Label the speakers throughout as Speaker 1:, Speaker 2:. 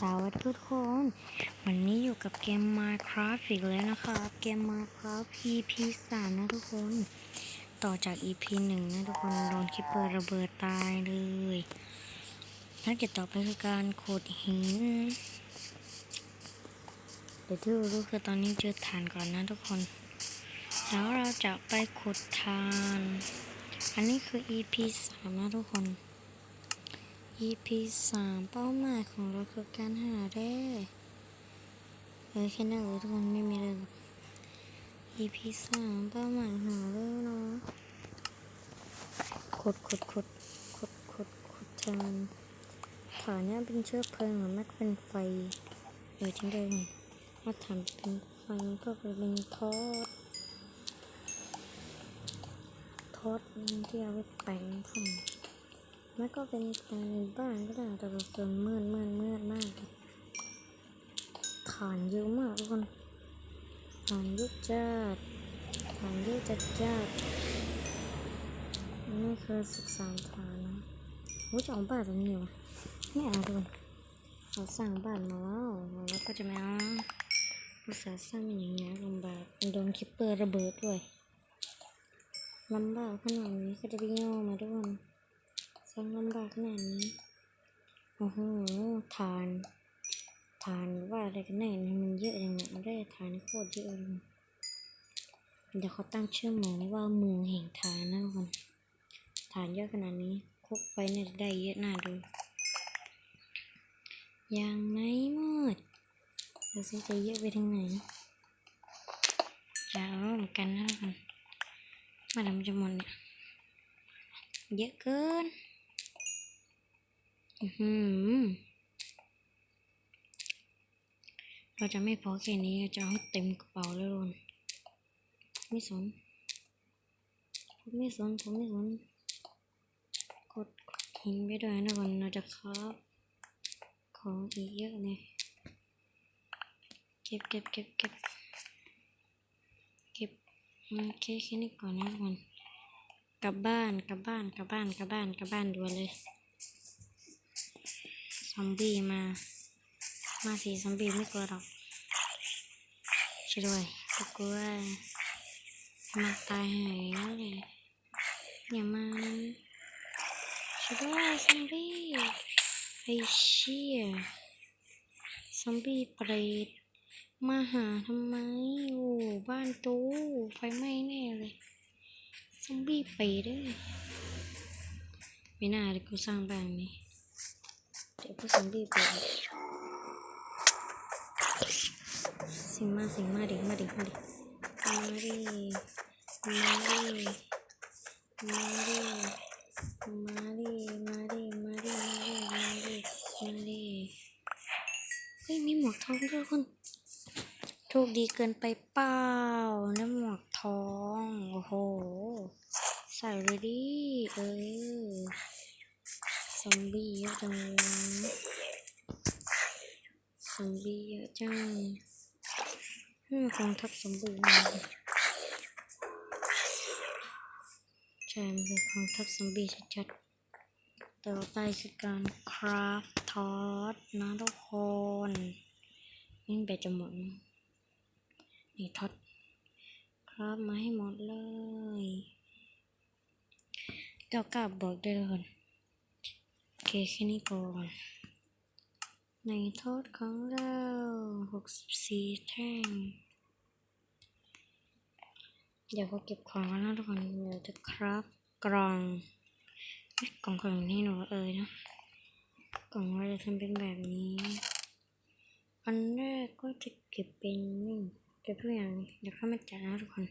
Speaker 1: สวัสดีทุกคน วันนี้อยู่กับเกม Minecraft อีกแล้วนะคะเกม Minecraft EP 3นะทุกคน ต่อจาก EP 1 นะทุกคน โดนคิปเปอร์ระเบิดตายเลยภารกิจต่อไปคือการขุดหินเดี๋ยวที่รู้คือตอนนี้เจอฐานก่อนนะทุกคน แล้วเราจะไปขุดฐาน อันนี้คือ EP 3 นะทุกคน EP สามเป้าหมายของเราคือการหาแร่เออแค่นั้นเลยทุกคนไม่มีเลยอก EP สามเป้าหมายหาแร่เนาะขุดขุดขุดขุดขุดขุดทานฐานเนี่ยเป็นเชื้อเพลิงหรือไม่ก็เป็นไฟเออจริงด้วยนี่ว่าฐานเป็นไฟก็เป็นทอดทอดที่เอาไว้แปลงผม แล้วก็เป็นภายในบ้านก็ได้แต่แบบจนมืดมืดมืดมากเลยฐานเยอะมากทุกคนฐานเยอะจัดฐานเยอะจัดจัดนี่คือสิบสามฐานนะว่าจะเอาบ้านตรงนี้วะไม่เอาทุกคนเราสร้างบ้านมาแล้วแล้วก็จะไม่เอาอุตส่าสร้างเป็นอย่างนี้ลำบากโดนคิปเปอร์ระเบิดด้วยลำบากขนาดนี้ก็จะไปย่อมาทุกคน สร้างลำบากขนาดนี้โอ้โหฐานฐานว่าอะไรกันแน่เนี่ยมันเยอะจังเนี่ยมันได้ฐานโคตรเยอะเลยเดี๋ยวเขาตั้งชื่อเมืองว่าเมืองแห่งฐานนะทุกคนฐานเยอะขนาดนี้คุกไปเนี่ยได้เยอะน่าดูยังไม่หมดเราจะจเยอะไปทางไหนจะเอาเหมือนกันนะทุกคนมาดำจะหมดเนี่ยเยอะเกิน เราจะไม่พอแค่นี้เราจะเอาให้เต็มกระเป๋าเลยทุนไม่สนผมไม่สนผมไม่สนกดหินไปด้วยนะคนเราจะครับของอีกเยอะเลยเก็บเก็บเก็บเก็บเก็บโอเคแค่นี้ก่อนนะทุกคนกลับบ้านกลับบ้านกลับบ้านกลับบ้านกลับบ้านด่วนเลย ซอมบี้มา มาสิซอมบี้ไม่กลัวหรอกช่วยด้วยไม่กลัวมาตายหายแล้วเลยอย่ามานะช่วยด้วยซอมบี้ไอ้เชี่ยซอมบี้เปรตมาหาทำไมโอ้บ้านตู้ไฟไหม้แน่เลยซอมบี้ไปเด้ไม่น่าเลยกูสร้างบ้านนี้ เดี๋ยวพวกซอมบี้ไปสิงมาสิงมาดิมาดิมาดิมาดิมาดิมาดิมาดิมาดิมาดิมาดิมาดิมาดิเฮ้ยมีหมวกทองด้วยคนโชคดีเกินไปเปล่านะหมวกทอง โอ้โห ใส่เลยดิเออ ซอมบี้เยอะจังเลยซอมบี้เยอะจังอืมกองทัพซอมบี้มาใช่มันคือกองทัพซอมบี้ชัดๆ ต่อไปคือการคราฟทอสนะทุกคนนี่แบตจะหมดนะนี่ทอดคราฟมาให้หมดเลยเก้าเก้าบอกได้เลยคน แค่นี้ก่อนในโทษของเราหกสิบสี่แท่ง เดี๋ยวก็เก็บของแล้วนะทุกคนเดี๋ยวจะคราฟกล่องกล่องของนี่หนูเอ่ยนะกล่องเราจะทำเป็นแบบนี้ อันแรกก็จะเก็บเป็นนี่เก็บทุกอย่างเลยเดี๋ยวเข้ามาจัดนะทุกคน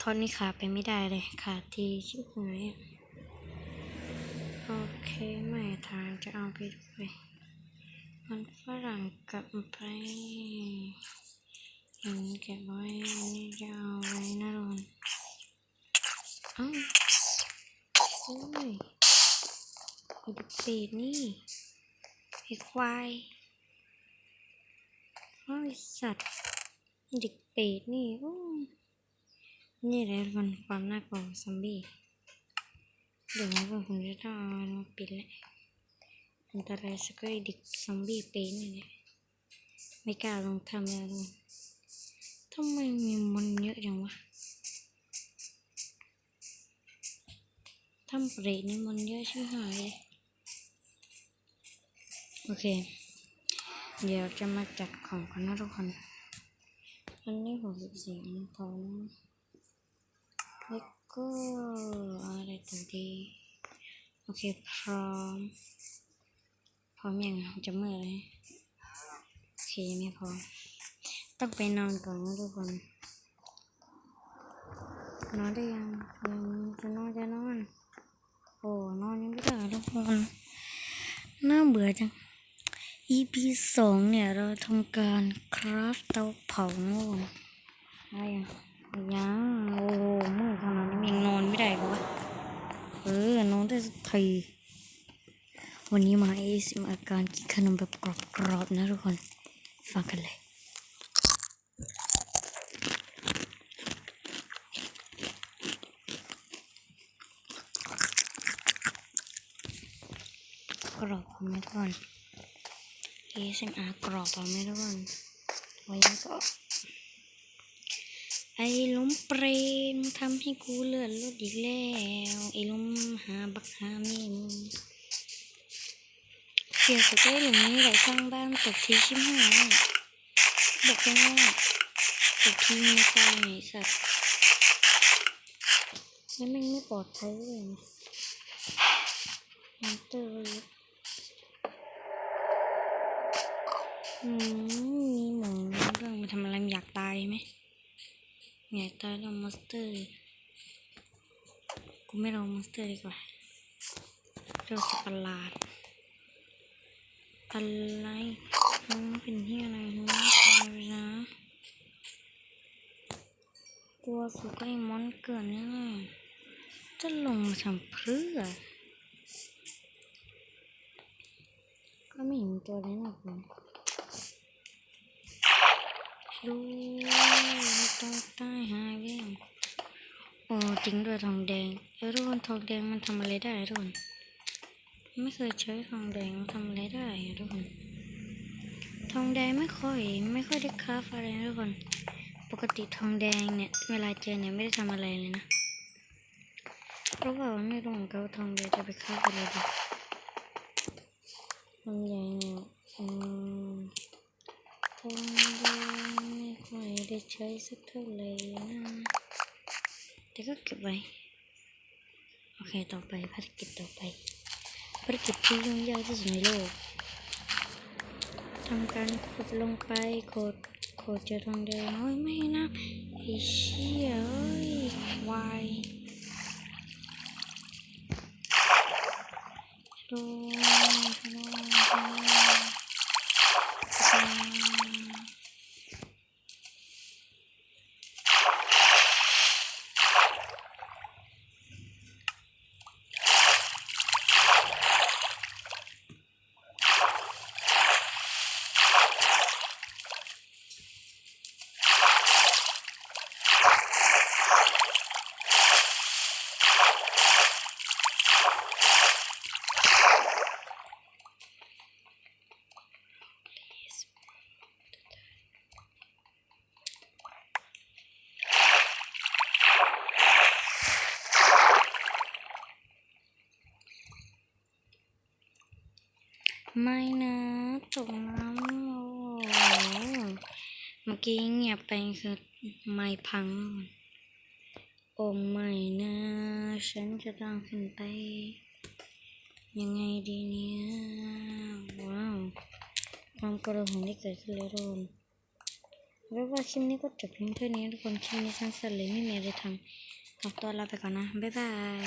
Speaker 1: ทอดนี่ขาดไปไม่ได้เลยขาดทีชิบหายอะ โอเคไม่ทางจะเอาไปด้วยมันฝรั่งกลับไปเห็นเก็บไว้อันนี่จะเอาไว้นะรอนอ้าวโอ้ยไอ้เด็กเป็ดนี่ไอ้ควายโอ้ยสัตว์อ้เด็กเป็ดนี่โอ้ยนี่แหละมันความน่ากลัวซอมบี้ เดี๋ยวผมจะต้องมาปิดแหละอันตรายสักก็ไอเด็กซอมบี้เป็นนี่แหละไม่กล้าลองทำแล้วเลยทำไมมีมันเยอะจังวะทำเปรตนี่มันเยอะชิบหายเลยโอเค เดี๋ยวจะมาจัดของกันนะทุกคนอันนี้หกสิบสี่อันทองแล้ว ก็อะไรตัวดี โอเค พร้อม พร้อมยังจะเมื่อเลยโอเคยังไม่พร้อมต้องไปนอนก่อนนะทุกคน นอนได้ยังยังจะนอนจะนอน โอ้นอนยังไม่ได้ทุกคนน่าเบื่อจัง EP สองเนี่ย เราทำการคราฟเตาเผานะทุกคนอะไรยังยังโอ้โหมืดขนาดนี้ยังนอนไม่ได้ปะวะเออน อนได้สักทีวันนี้มาเอซิมอาการกินขนมแบบกรอบๆนะทุกคน ฟังกันเลย กรอบพอไหมทุกคน ASMR กรอบพอไหมทุกคนไว้ก็ ไอ้ล้มเปรมทำให้กูเลือดลดอีกแล้ว ไอ้ล้มหาบักหาเมมเสียสุดได้หลุมนี้ไหลสร้างบ้านตกทีชิมหายบอกแค่ว่าตกทีมีตายไหนสัตว์แล้วแม่งไม่ปลอดภัยเลยนะมอนเตอร์อืมมีหมูเรื่องมาทำอะไรอยากตายไหม อยตายลงมอนสเตอร์ กูไม่ลองมอนสเตอร์ดีกว่าเจ้าสัตว์ลาดอะไรมันเป็นที่อะไรนะอะไรนะกลัวสุกไอ้มอนเกินเนี่ยจะลงมาทำเพื่อ ก็ไม่เห็นตัวอะไรหรอกนะดูต้องใต้หายไปแล้วโอ้จริงด้วยทองแดงเออทุกคนทองแดงมันทำอะไรได้ทุกคนไม่เคยใช้ทองแดงมันทำอะไรได้อะทุกคนทองแดงไม่ค่อยไม่ค่อยได้คราฟอะไรนะทุกคน ปกติทองแดงเนี่ยเวลาเจอเนี่ยไม่ได้ทำอะไรเลยนะเพราะว่ามันไม่รู้เหมือนกันว่าทองแดงจะไปคราฟอะไรดีทองใหญ่เนี่ยอืมทองแดงไม่ค่อยได้ใช้สักเท่าไหร่นะ แต่ก็เก็บไว้ โอเค ต่อไปภารกิจต่อไป ภารกิจที่ยุ่งยากที่สุดในโลกทำการขุดลงไปขุดขุดเจอทองแดงเฮ้ยไม่นะไอ้เชี่ยเอ้ยวายโดนโด ไม่นะตกน้ำโอ้เมื่อกี้เงียบไปคือไม่พัง โอ้ไม่นะ ฉันจะต้องขึ้นไป ยังไงดีเนี่ย ว้าว ความกระหงที่เกิดขึ้นแล้วทุกคนแล้วว่าคลิปนี้ก็จบเพียงเท่านี้ทุกคน คลิปนี้สั้นๆเลยไม่มีอะไรทำขอตัวลาไปก่อนนะ บ๊ายบาย